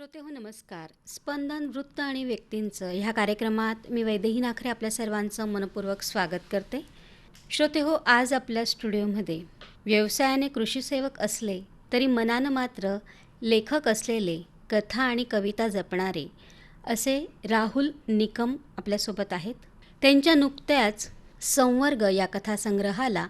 श्रोते हो नमस्कार. स्पंदन वृत्त आणि व्यक्तींचं ह्या कार्यक्रमात मी वैदेही नाखरे आपल्या सर्वांचं मनपूर्वक स्वागत करते. श्रोते हो आज आपल्या स्टुडिओमध्ये व्यवसायाने कृषीसेवक असले तरी मनानं मात्र लेखक असलेले कथा आणि कविता जपणारे असे राहुल निकम आपल्यासोबत आहेत. त्यांच्या नुकत्याच संवर्ग या कथासंग्रहाला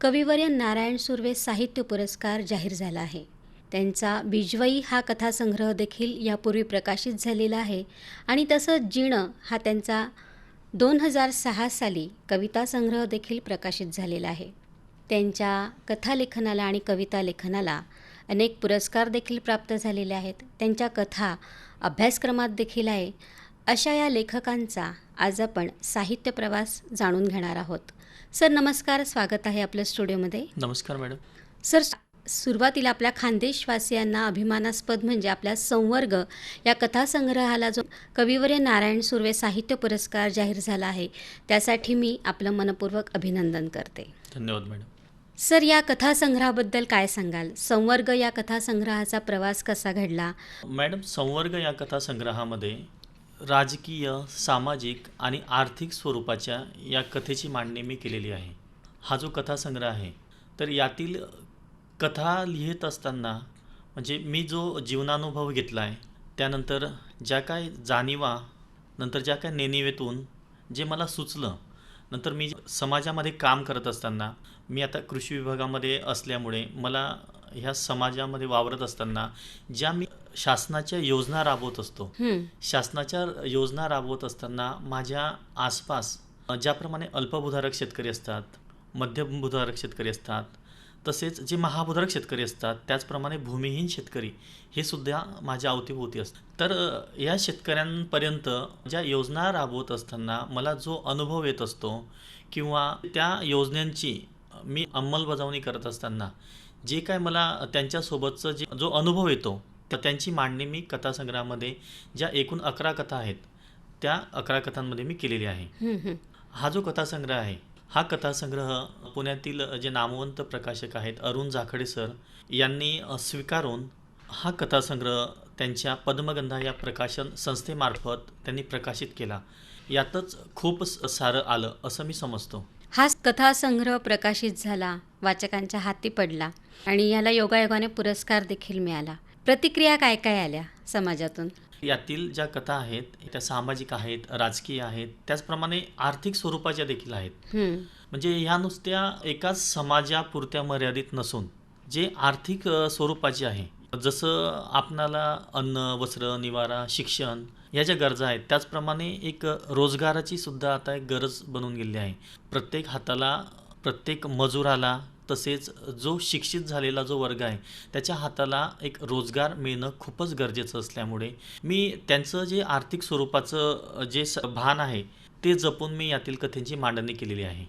कविवर्य नारायण सुर्वे साहित्य पुरस्कार जाहीर झाला आहे. त्यांचा बिजवई हा कथासंग्रह देखील यापूर्वी प्रकाशित झालेला आहे. आणि तसंच जिणं हा त्यांचा दोन हजार सहा साली कविता संग्रह देखील प्रकाशित झालेला आहे. त्यांच्या कथालेखनाला आणि कविता लेखनाला अनेक पुरस्कार देखील प्राप्त झालेले आहेत. त्यांच्या कथा अभ्यासक्रमात देखील आहे. अशा या लेखकांचा आज आपण साहित्य प्रवास जाणून घेणार आहोत. सर नमस्कार. स्वागत आहे आपल्या स्टुडिओमध्ये. नमस्कार मॅडम. सर सुरुवातीला आपल्या खानदेशवासियांना अभिमानास्पद म्हणजे आपल्या संवर्ग या कथासंग्रहाला जो कविवर्य नारायण सुर्वे साहित्य पुरस्कार जाहीर झाला आहे त्यासाठी मी आपलं मनपूर्वक अभिनंदन करते. धन्यवाद मॅडम. सर या कथासंग्रहाबद्दल काय सांगाल? संवर्ग या कथासंग्रहाचा प्रवास कसा घडला? मॅडम संवर्ग या कथासंग्रहामध्ये राजकीय सामाजिक आणि आर्थिक स्वरूपाच्या या कथेची मांडणी मी केलेली आहे. हा जो कथासंग्रह आहे तर यातील कथा लिहित असताना म्हणजे मी जो जीवनानुभव घेतला आहे त्यानंतर ज्या काय जाणीवा नंतर ज्या काय नेणिवेतून जे मला सुचलं नंतर मी समाजामध्ये काम करत असताना मी आता कृषी विभागामध्ये असल्यामुळे मला ह्या समाजामध्ये वावरत असताना ज्या मी शासनाच्या योजना राबवत असतो शासनाच्या योजना राबवत असताना माझ्या आसपास ज्याप्रमाणे अल्पभूधारक शेतकरी असतात मध्यमभूधारक शेतकरी असतात तसेच जे महाभूधारक शेतकरी असतात त्याचप्रमाणे भूमिहीन शेतकरी हे सुद्धा माझ्या अवतीभोवती असतात तर या शेतकऱ्यांपर्यंत ज्या योजना राबवत असताना मला जो अनुभव येत असतो किंवा त्या योजनांची मी अंमलबजावणी करत असताना जे काय मला त्यांच्यासोबतचं जे जो अनुभव येतो तर त्यांची मांडणी मी कथासंग्रहामध्ये ज्या एकूण अकरा कथा आहेत त्या अकरा कथांमध्ये मी केलेली आहे. हा जो कथासंग्रह आहे हा कथासंग्रह पुण्यातील जे नामवंत प्रकाशक आहेत अरुण जाखडे सर यांनी स्वीकारून हा कथासंग्रह त्यांच्या पद्मगंधा या प्रकाशन संस्थेमार्फत त्यांनी प्रकाशित केला. यातच खूप स- सारं आलं असं मी समजतो. हा कथासंग्रह प्रकाशित झाला वाचकांच्या हाती पडला आणि याला योगायोगाने पुरस्कार देखील मिळाला. प्रतिक्रिया काय काय आल्या समाजातून? यातील ज्या कथा आहेत त्या सामाजिक आहेत राजकीय आहेत त्याचप्रमाणे आर्थिक स्वरूपाच्या देखील आहेत. म्हणजे ह्या नुसत्या एकाच समाजापुरत्या मर्यादित नसून जे आर्थिक स्वरूपाचे आहे. जसं आपणाला अन्न वस्त्र निवारा शिक्षण ह्या ज्या गरजा आहेत त्याचप्रमाणे एक रोजगाराची सुद्धा आता एक गरज बनून गेली आहे. प्रत्येक हाताला प्रत्येक मजुराला तसेच जो शिक्षित झालेला जो वर्ग आहे त्याच्या हाताला एक रोजगार मिळणं खूपच गरजेचं असल्यामुळे मी त्यांचं जे आर्थिक स्वरूपाचं जे स- भान आहे ते जपून मी यातील कथेची मांडणी केलेली आहे.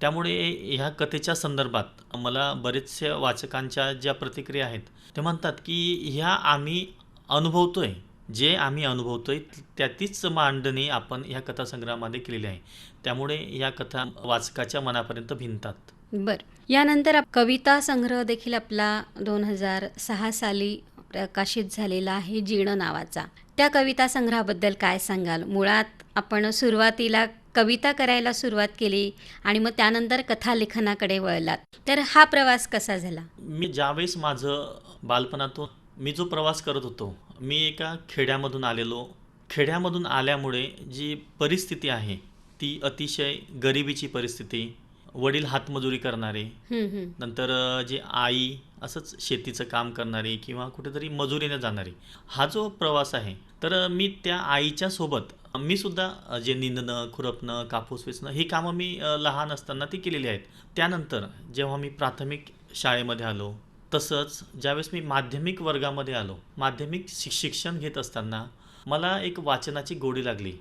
त्यामुळे ह्या कथेच्या संदर्भात मला बरेचशा वाचकांच्या ज्या प्रतिक्रिया आहेत ते म्हणतात की ह्या आम्ही अनुभवतोय जे आम्ही अनुभवतोय त्यातीच मांडणी आपण ह्या कथासंग्रहामध्ये केलेली आहे. त्यामुळे ह्या कथा वाचकाच्या मनापर्यंत भिनतात. बर. यानंतर आप- कविता संग्रह देखील आपला दोन हजार सहा साली प्रकाशित झालेला आहे जीर्ण नावाचा. त्या कविता संग्रहाबद्दल काय सांगाल? मुळात आपण सुरुवातीला कविता करायला सुरुवात केली आणि मग त्यानंतर कथालेखनाकडे वळलात. तर हा प्रवास कसा झाला? मी ज्यावेळेस माझं बालपणातून मी जो प्रवास करत होतो मी एका खेड्यामधून आलेलो. खेड्यामधून आल्यामुळे जी परिस्थिती आहे ती अतिशय गरिबीची परिस्थिती वडील हातमजुरी करणारे. नंतर जे आई असंच शेतीचं काम करणारी किंवा कुठेतरी मजुरीने जाणारी हा जो प्रवास आहे तर मी त्या आईच्या सोबत मी सुद्धा जे निंदणं खुरपणं कापूस वेचणं ही कामं मी लहान असताना ती केलेली आहेत. त्यानंतर जेव्हा मी प्राथमिक शाळेमध्ये आलो तसंच ज्यावेळेस मी माध्यमिक वर्गामध्ये आलो माध्यमिक शिक शिक्षण घेत असताना मला एक वाचनाची गोडी लागली.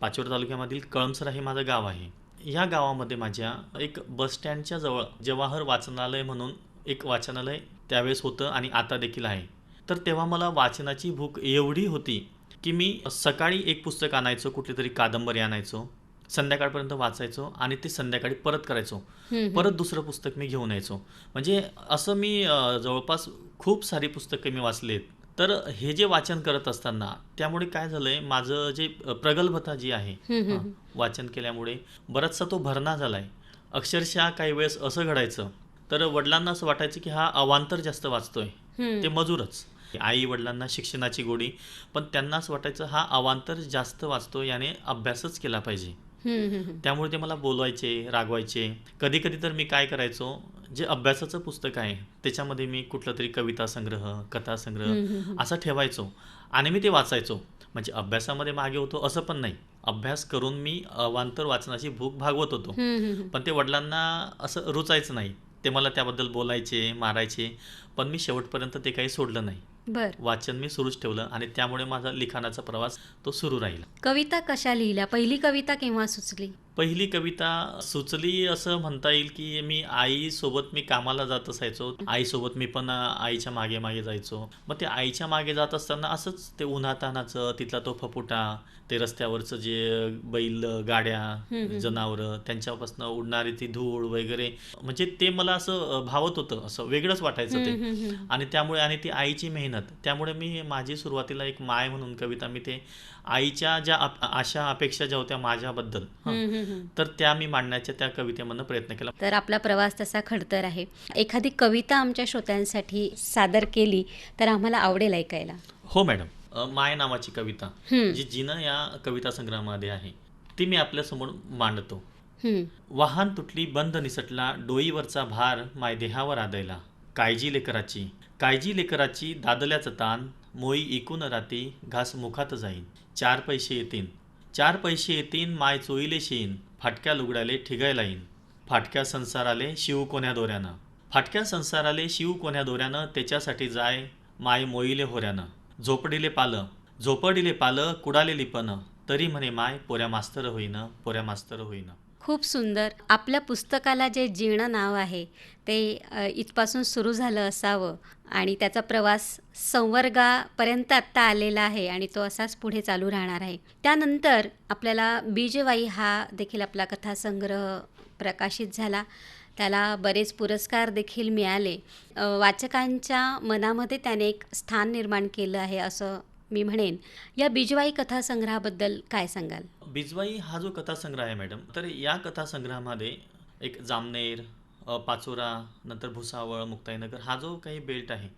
पाचोड तालुक्यामधील कळमसरा हे माझं गाव आहे. ह्या गावामध्ये माझ्या एक बस स्टँडच्या जवळ जवाहर वाचनालय म्हणून एक वाचनालय त्यावेळेस होतं आणि आता देखील आहे. तर तेव्हा मला वाचनाची भूक एवढी होती की मी सकाळी एक पुस्तक आणायचो कुठली तरी कादंबरी आणायचो संध्याकाळपर्यंत वाचायचो आणि ते संध्याकाळी परत करायचो. परत दुसरं पुस्तक मी घेऊन यायचो. म्हणजे असं मी जवळपास खूप सारी पुस्तकं मी वाचलेत. तर हे जे वाचन करत असताना त्यामुळे काय झालंय माझं जे प्रगल्भता जी आहे हां, वाचन केल्यामुळे बराचसा तो भरणा झालाय अक्षरशः काही वेळेस असं घडायचं तर वडिलांना असं वाटायचं की हा अवांतर जास्त वाचतोय. ते मजूरच आई वडिलांना शिक्षणाची गोडी पण त्यांना असं वाटायचं हा अवांतर जास्त वाचतो याने अभ्यासच केला पाहिजे. त्यामुळे ते मला बोलवायचे रागवायचे. कधी कधी तर मी काय करायचो जे अभ्यासाचं पुस्तक आहे त्याच्यामध्ये मी कुठला तरी कविता संग्रह कथा संग्रह. असा ठेवायचो आणि मी ते वाचायचो. म्हणजे अभ्यासामध्ये मागे होतो असं पण नाही. अभ्यास करून मी अवांतर वाचनाची भूक भागवत होतो. पण ते वडिलांना असं रुचायचं नाही. ते मला त्याबद्दल बोलायचे मारायचे. पण मी शेवटपर्यंत ते काही सोडलं नाही. बर. वाचन मी सुरूच ठेवलं आणि त्यामुळे माझा लिखाणाचा प्रवास तो सुरू राहील. कविता कशा लिहिल्या? पहिली कविता केव्हा सुचली? पहिली कविता सुचली असं म्हणता येईल की मी आईसोबत मी कामाला जात असायचो. आईसोबत मी पण आईच्या मागे मागे जायचो. मग ते आईच्या मागे जात असताना असंच ते उन्हातानाचं तिथला तो फपुटा ते रस्त्यावरचं जे बैल गाड्या जनावरं त्यांच्यापासून उडणारी ती धूळ वगैरे म्हणजे ते मला असं भावत होतं असं वेगळंच वाटायचं ते. आणि त्यामुळे आणि ती आईची मेहनत. त्यामुळे मी माझी सुरुवातीला एक माय म्हणून कविता मी ते आईच्या ज्या आशा अपेक्षा ज्या होत्या माझ्याबद्दल. तर त्या मी मांडण्याच्या त्या कवितेमधनं प्रयत्न केला. तर आपला प्रवास तसा खडतर आहे. एखादी कविता आमच्या श्रोत्यांसाठी सादर केली तर आम्हाला आवडेल ऐकायला. हो मॅडम. माय नावाची कविता जी जिनं या कविता संग्रहामध्ये आहे ती मी आपल्यासमोर मांडतो. हम्म. वाहन तुटली बंद निसटला डोईवरचा भार माय देहावर आदयला काळजी लेकराची काळजी लेकराची दादल्याचं ताण मोई इकून राती घास मुखात जाईन. चार पैसे येतीन. चार पैसे येतीन माय चोईले शेईन. फाटक्या लुगड्याले ठिगायला येईन. फाटक्या संसाराले शिव कोण्या दोऱ्यानं? फाटक्या संसाराले शिव कोण्या दोऱ्यानं? त्याच्यासाठी जाय माय मोईले होऱ्यानं. झोपडीले पालं. झोपडीले पालं कुडाले लिपनं तरी म्हणे माय पोऱ्या मास्तर होईनं पोऱ्या मास्तर होईन. खूप सुंदर. आपल्या पुस्तकाला जे जीर्ण नाव आहे ते इथपासून सुरू झालं असावं आणि त्याचा प्रवास संवर्गापर्यंत आत्ता आलेला आहे आणि तो असाच पुढे चालू राहणार आहे. त्यानंतर आपल्याला बीजवाई हा देखील आपला कथासंग्रह प्रकाशित झाला. त्याला बरेच पुरस्कार देखील मिळाले. वाचकांच्या मनामध्ये त्याने एक स्थान निर्माण केलं आहे असं मी म्हणेन या बीजवाई कथासंग्रहाबद्दल काय सांगाल? बिजवाई हा जो कथासंग्रह आहे मॅडम तर या कथासंग्रहामध्ये एक जामनेर पाचोरा नंतर भुसावळ मुक्ताईनगर हा जो काही बेल्ट आहे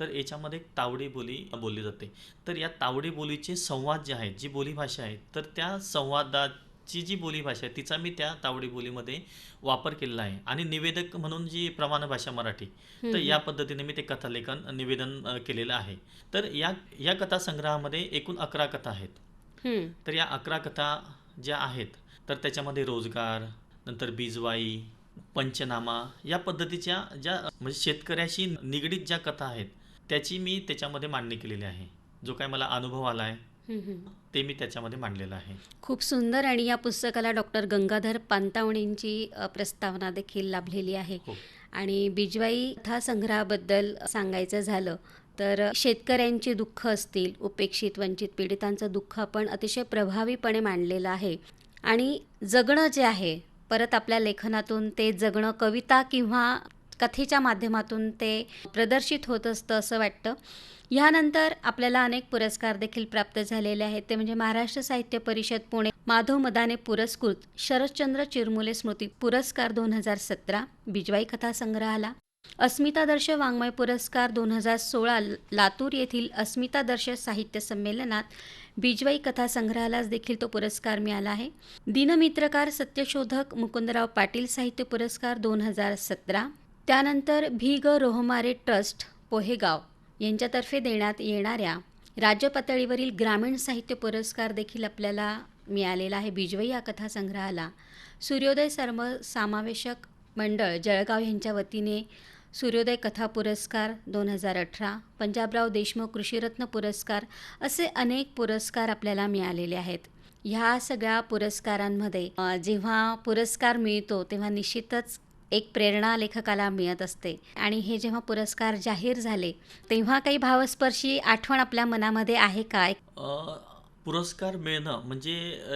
तर याच्यामध्ये एक तावडी बोली बोलली जाते. तर या तावडी बोलीचे संवाद जे आहेत जी बोलीभाषा आहे तर त्या संवादात संवादाची जी बोलीभाषा आहे तिचा मी त्या तावडी बोलीमध्ये वापर केलेला आहे. आणि निवेदक म्हणून जी प्रमाण भाषा मराठी तर या पद्धतीने मी ते कथालेखन निवेदन केलेलं आहे. तर या या कथासंग्रहामध्ये एकूण अकरा कथा आहेत. तर या अकरा कथा ज्या आहेत तर त्याच्यामध्ये रोजगार नंतर बीजवाई पंचनामा या पद्धतीच्या ज्या म्हणजे शेतकऱ्याशी निगडीत ज्या कथा आहेत त्याची मी त्याच्यामध्ये मांडणी केलेली आहे. जो काय मला अनुभव आला आहे. ते मी त्याच्यामध्ये मांडलेलं आहे. खूप सुंदर आणि या पुस्तकाला डॉक्टर गंगाधर पानतावणेंची अ, प्रस्तावना देखील लाभलेली आहे. हो. आणि बिजवाई कथा संग्रहाबद्दल सांगायचं झालं तर शेतकऱ्यांची दुःख असतील उपेक्षित वंचित पीडितांचं दुःख आपण अतिशय प्रभावीपणे मांडलेलं आहे. आणि जगणं जे आहे परत आपल्या लेखनातून ते जगणं कविता किंवा कथेच्या माध्यमातून ते प्रदर्शित होत असतं असं वाटतं. यानंतर आपल्याला अनेक पुरस्कार देखील प्राप्त झालेले आहेत. ते म्हणजे महाराष्ट्र साहित्य परिषद पुणे माधव मदाने पुरस्कृत शरदचंद्र चिरमुले स्मृती पुरस्कार दोन हजार सतरा बिजवाई कथा संग्रहाला अस्मितादर्श वाङ्मय पुरस्कार दोन हजार सोळा लातूर येथील अस्मितादर्श साहित्य संमेलनात बिजवाई कथा संग्रहालाच देखील तो पुरस्कार मिळाला आहे. दिनमित्रकार सत्यशोधक मुकुंदराव पाटील साहित्य पुरस्कार दोन हजार सतरा त्यानंतर भी ग रोहमारे ट्रस्ट पोहेगाव यांच्यातर्फे देण्यात येणाऱ्या राज्य पातळीवरील ग्रामीण साहित्य पुरस्कार देखील आपल्याला मिळालेला आहे. बिजवई या कथासंग्रहाला सूर्योदय सर्व समावेशक मंडळ जळगाव यांच्या वतीने सूर्योदय कथा पुरस्कार दोन हजार अठरा पंजाबराव देशमुख कृषीरत्न पुरस्कार असे अनेक पुरस्कार आपल्याला मिळालेले आहेत. ह्या सगळ्या पुरस्कारांमध्ये जेव्हा पुरस्कार मिळतो तेव्हा निश्चितच एक प्रेरणा लेखकाला मिळत असते. आणि हे जेव्हा पुरस्कार जाहीर झाले तेव्हा काही भावस्पर्शी आठवण आपल्या मनामध्ये आहे का? पुरस्कार मिळणं म्हणजे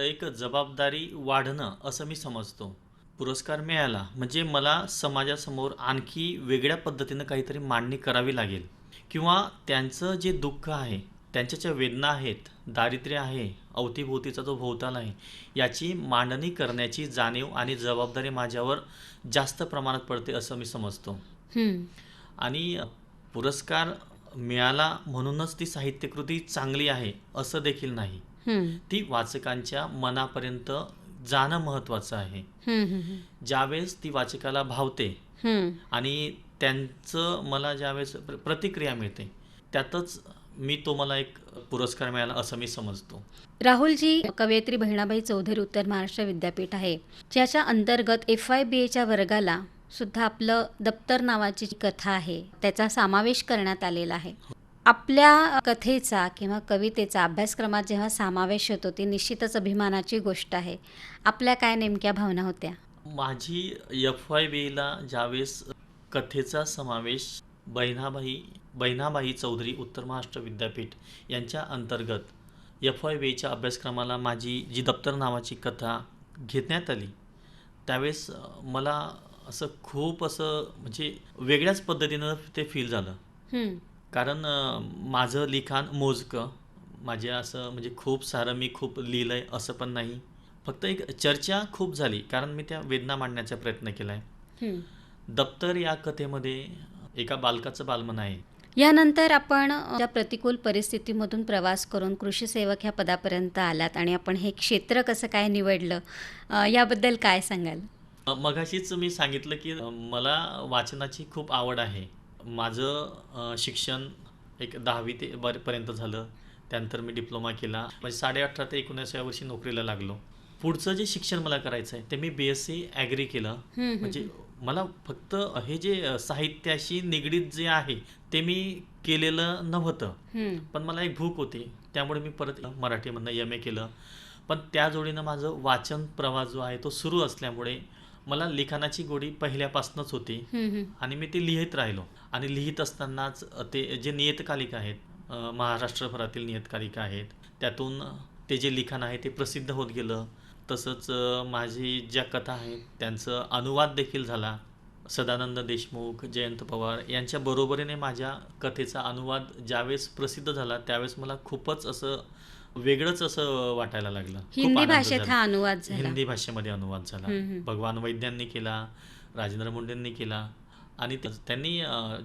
एक जबाबदारी वाढणं असं मी समजतो. पुरस्कार मिळाला म्हणजे मला समाजासमोर आणखी वेगळ्या पद्धतीनं काहीतरी मांडणी करावी लागेल. किंवा त्यांचं जे दुःख आहे त्यांच्या ज्या वेदना आहेत दारिद्र्य आहे अवतीभोवतीचा जो भोवताल आहे याची मांडणी करण्याची जाणीव आणि जबाबदारी माझ्यावर जास्त प्रमाणात पडते असं मी समजतो. आणि पुरस्कार मिळाला म्हणूनच ती साहित्यकृती चांगली आहे असं देखील नाही. ती वाचकांच्या मनापर्यंत जाणं महत्त्वाचं आहे. ज्यावेळेस ती वाचकाला भावते. आणि त्यांचं मला ज्यावेळेस प्र- प्रतिक्रिया मिळते त्यातच मी तो मला एक पुरस्कार मिळाला असं मी समजतो. राहुलजी कवयित्री बहिणाबाई चौधरी उत्तर महाराष्ट्र विद्यापीठ आहे. ज्याच्या अंतर्गत एफ आय बी एच्या वर्गाला सुद्धा आपलं दप्तर नावाची जी कथा आहे त्याचा समावेश करण्यात आलेला आहे. आपल्या कथेचा किंवा कवितेचा अभ्यासक्रमात जेव्हा समावेश होतो ती निश्चितच अभिमानाची गोष्ट आहे. आपल्या काय नेमक्या भावना होत्या? माझी एफ वाय बीला ज्यावेळेस कथेचा समावेश बहिणाबाई बहिणाबाई चौधरी उत्तर महाराष्ट्र विद्यापीठ यांच्या अंतर्गत एफ वाय बीच्या अभ्यासक्रमाला माझी जी दप्तर नावाची कथा घेण्यात आली. त्यावेळेस मला असं खूप असं म्हणजे वेगळ्याच पद्धतीनं ते फील झालं. कारण माझं लिखाण मोजकं माझे असं म्हणजे खूप सारं मी खूप लिहिलं आहे असं पण नाही. फक्त एक चर्चा खूप झाली कारण मी त्या वेदना मांडण्याचा प्रयत्न केला आहे. दप्तर या कथेमध्ये एका बालकाचं बालमन आहे. यानंतर आपण ज्या प्रतिकूल परिस्थितीमधून प्रवास करून कृषी सेवक ह्या पदापर्यंत आलात आणि आपण हे क्षेत्र कसं काय निवडलं याबद्दल काय सांगाल? मगाशीच मी सांगितलं की मला वाचनाची खूप आवड आहे. माझं शिक्षण एक दहावी ते पर्यंत झालं. त्यानंतर मी डिप्लोमा केला. म्हणजे साडे अठरा ते एकोणीस या वर्षी नोकरीला लागलो. पुढचं जे शिक्षण मला करायचं आहे ते मी बी एस सी ॲग्री केलं. म्हणजे मला फक्त हे जे साहित्याशी निगडीत जे आहे ते मी केलेलं नव्हतं. पण मला एक भूक होती त्यामुळे मी परत मराठीमधनं एम ए केलं. पण त्या जोडीनं माझं वाचन प्रवास जो आहे तो सुरू असल्यामुळे मला लिखाणाची गोडी पहिल्यापासूनच होती. आणि मी ते लिहित राहिलो. आणि लिहित असतानाच ते जे नियतकालिका आहेत महाराष्ट्रभरातील नियतकालिका आहेत त्यातून ते जे लिखाण आहे ते प्रसिद्ध होत गेलं. तसंच माझी ज्या कथा आहेत त्यांचं अनुवाद देखील झाला सदानंद देशमुख जयंत पवार यांच्या बरोबरीने माझ्या कथेचा अनुवाद ज्यावेळेस प्रसिद्ध झाला त्यावेळेस मला खूपच असं वेगळंच असं वाटायला लागलं हिंदी भाषेत. हा अनुवाद झाला हिंदी भाषेमध्ये अनुवाद झाला. भगवान वैद्यांनी केला राजेंद्र मुंडेंनी केला आणि त्यांनी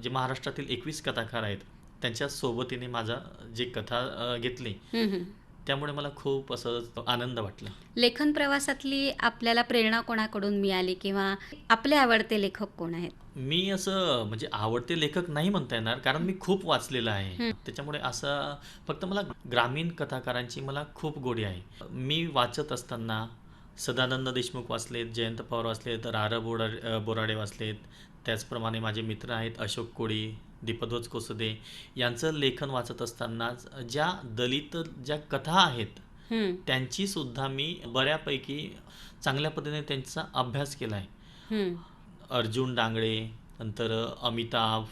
जे महाराष्ट्रातील एकवीस कथाकार आहेत त्यांच्या सोबतीने माझा जे कथा घेतली. त्यामुळे मला खूप असं आनंद वाटला. लेखन प्रवासातली आपल्याला प्रेरणा कोणाकडून मिळाली किंवा आपले आवडते लेखक कोण आहेत? मी असं म्हणजे आवडते लेखक नाही म्हणता येणार कारण मी खूप वाचलेलं आहे. त्याच्यामुळे असं फक्त मला ग्रामीण कथाकारांची मला खूप गोडी आहे. मी वाचत असताना सदानंद देशमुख वाचलेत जयंत पवार वाचलेत रार बोराडे बोराडे वाचलेत. त्याचप्रमाणे माझे मित्र आहेत अशोक कोळी दीपध्वज कोसदे यांचं लेखन वाचत असतानाच ज्या दलित ज्या कथा आहेत त्यांची सुद्धा मी बऱ्यापैकी चांगल्या पद्धतीने त्यांचा अभ्यास केला आहे. अर्जुन डांगळे नंतर अमिताभ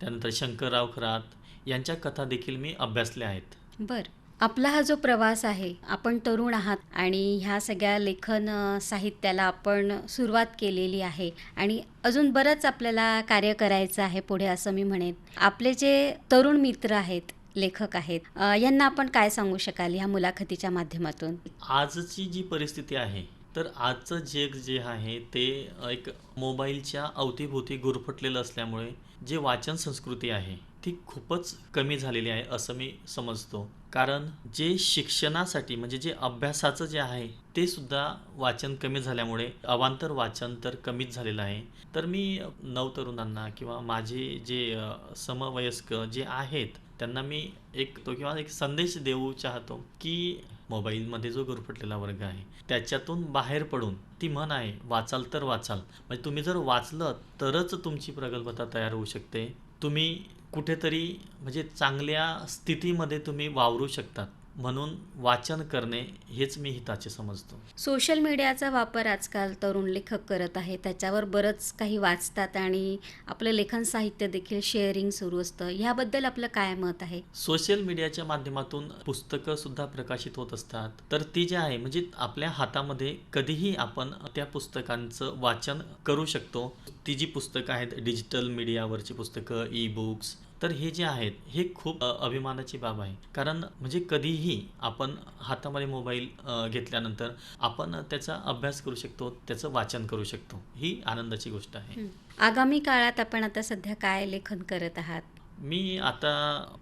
त्यानंतर शंकरराव खरात यांच्या कथा देखील मी अभ्यासल्या आहेत. बर. आपला हा जो प्रवास आहे आपण तरुण आहात आणि ह्या सगळ्या लेखन साहित्याला आपण सुरुवात केलेली आहे आणि अजून बरंच आपल्याला कार्य करायचं आहे पुढे असं मी म्हणेन. आपले जे तरुण मित्र आहेत लेखक आहेत यांना आपण काय सांगू शकाल ह्या मुलाखतीच्या माध्यमातून? आजची जी परिस्थिती आहे तर आजचं जग जे आहे ते एक मोबाईलच्या अवतीभोवती गुरफटलेलं असल्यामुळे जे वाचन संस्कृती आहे ती खूपच कमी झालेली आहे असं मी समजतो. कारण जे शिक्षणासाठी म्हणजे जे अभ्यासाचं जे आहे ते सुद्धा वाचन कमी झाल्यामुळे अवांतर वाचन तर कमीच झालेलं आहे. तर मी नवतरुणांना किंवा माझे जे समवयस्क जे आहेत त्यांना मी एक तो किंवा एक संदेश देऊ चाहतो की मोबाईलमध्ये जो गुरफटलेला वर्ग आहे त्याच्यातून बाहेर पडून ती म्हण आहे वाचाल तर वाचाल. म्हणजे तुम्ही जर वाचलं तरच तुमची प्रगल्भता तयार होऊ शकते. तुम्ही कुठेतरी म्हणजे चांगल्या स्थितीमध्ये तुम्ही वावरू शकतात. म्हणून वाचन करणे हेच मी हिताचे समजतो. सोशल मीडियाचा वापर आजकाल तरुण लेखक करत आहे त्याच्यावर बरंच काही वाचतात आणि आपलं लेखन साहित्य देखील शेअरिंग सुरू असतं. ह्याबद्दल आपलं काय मत आहे? सोशल मीडियाच्या माध्यमातून पुस्तकं सुद्धा प्रकाशित होत असतात. तर ती जी आहे म्हणजे आपल्या हातामध्ये कधीही आपण त्या पुस्तकांचं वाचन करू शकतो. ती जी पुस्तकं आहेत डिजिटल मीडियावरची पुस्तकं ई बुक्स तर हे जे आहेत हे खूप अभिमानाची बाब आहे. कारण म्हणजे कधीही आपण हातामध्ये मोबाईल घेतल्यानंतर आपण त्याचा अभ्यास करू शकतो त्याचं वाचन करू शकतो. ही आनंदाची गोष्ट आहे. आगामी काळात आपण आता सध्या काय लेखन करत आहात? मी आता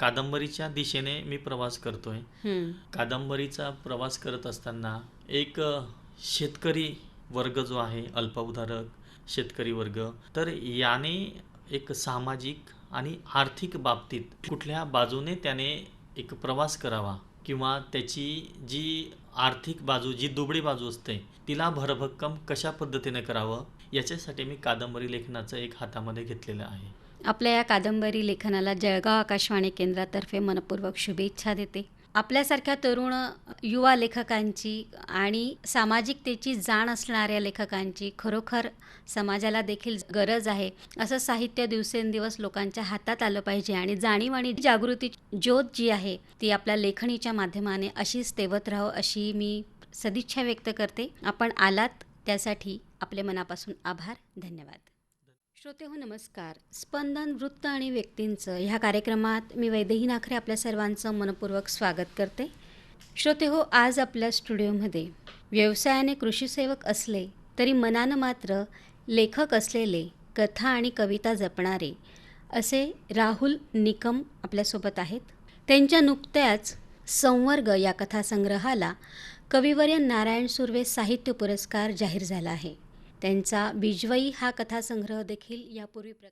कादंबरीच्या दिशेने मी प्रवास करतोय. कादंबरीचा प्रवास करत असताना एक शेतकरी वर्ग जो आहे अल्पउधारक शेतकरी वर्ग तर याने एक सामाजिक आणि आर्थिक बाबतीत कुठल्या बाजूने त्याने एक प्रवास करावा किंवा त्याची जी आर्थिक बाजू जी दुबळी बाजू असते तिला भरभक्कम कशा पद्धतीने करावं? याच्यासाठी मी कादंबरी लेखनाचं एक हातामध्ये घेतलेलं आहे. आपल्या या कादंबरी लेखनाला जळगाव आकाशवाणी केंद्रातर्फे मनपूर्वक शुभेच्छा देते. आपल्यासारख्या तरुण युवा लेखकांची आणि सामाजिकतेची जाण असणाऱ्या लेखकांची खरोखर समाजाला देखील गरज आहे असं साहित्य दिवसेंदिवस लोकांच्या हातात आलं पाहिजे आणि जाणीव आणि जागृती ज्योत जी आहे ती आपल्या लेखणीच्या माध्यमाने अशीच तेवत राहो अशी मी सदिच्छा व्यक्त करते. आपण आलात त्यासाठी आपले मनापासून आभार धन्यवाद. श्रोते हो नमस्कार. स्पंदन वृत्त आणि व्यक्तींचं ह्या कार्यक्रमात मी वैदेही नाखरे आपल्या सर्वांचं मनपूर्वक स्वागत करते. श्रोते हो आज आपल्या स्टुडिओमध्ये व्यवसायाने कृषीसेवक असले तरी मनानं मात्र लेखक असलेले कथा आणि कविता जपणारे असे राहुल निकम आपल्यासोबत आहेत. त्यांच्या नुकत्याच संवर्ग या कथासंग्रहाला कविवर्य नारायण सुर्वे साहित्य पुरस्कार जाहीर झाला आहे. त्यांचा बिजवई हा कथासंग्रह देखील यापूर्वी प्र